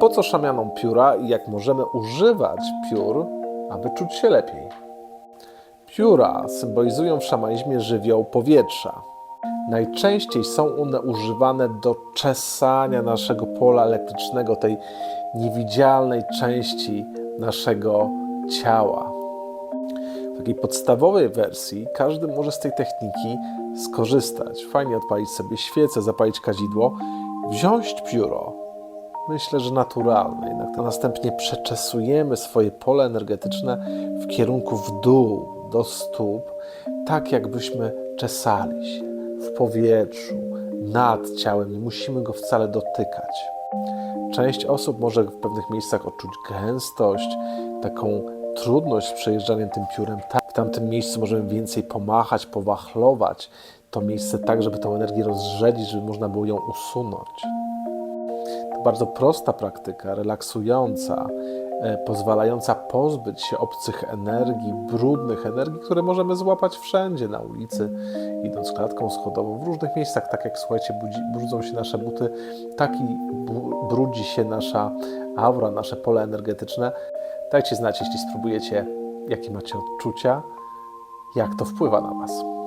Po co szamianom pióra i jak możemy używać piór, aby czuć się lepiej? Pióra symbolizują w szamanizmie żywioł powietrza. Najczęściej są one używane do czesania naszego pola elektrycznego, tej niewidzialnej części naszego ciała. W takiej podstawowej wersji każdy może z tej techniki skorzystać. Fajnie odpalić sobie świecę, zapalić kadzidło, wziąć pióro, myślę, że naturalne. Jednak to następnie przeczesujemy swoje pole energetyczne w kierunku w dół, do stóp, tak jakbyśmy czesali się w powietrzu, nad ciałem. Nie musimy go wcale dotykać. Część osób może w pewnych miejscach odczuć gęstość, taką trudność z przejeżdżaniem tym piórem. Tak, w tamtym miejscu możemy więcej pomachać, powachlować to miejsce tak, żeby tą energię rozrzedzić, żeby można było ją usunąć. Bardzo prosta praktyka, relaksująca, e, pozwalająca pozbyć się obcych energii, brudnych energii, które możemy złapać wszędzie na ulicy, idąc klatką schodową, w różnych miejscach, tak jak słuchajcie, budzi, brudzą się nasze buty, tak i brudzi się nasza aura, nasze pole energetyczne. Dajcie znać, jeśli spróbujecie, jakie macie odczucia, jak to wpływa na Was.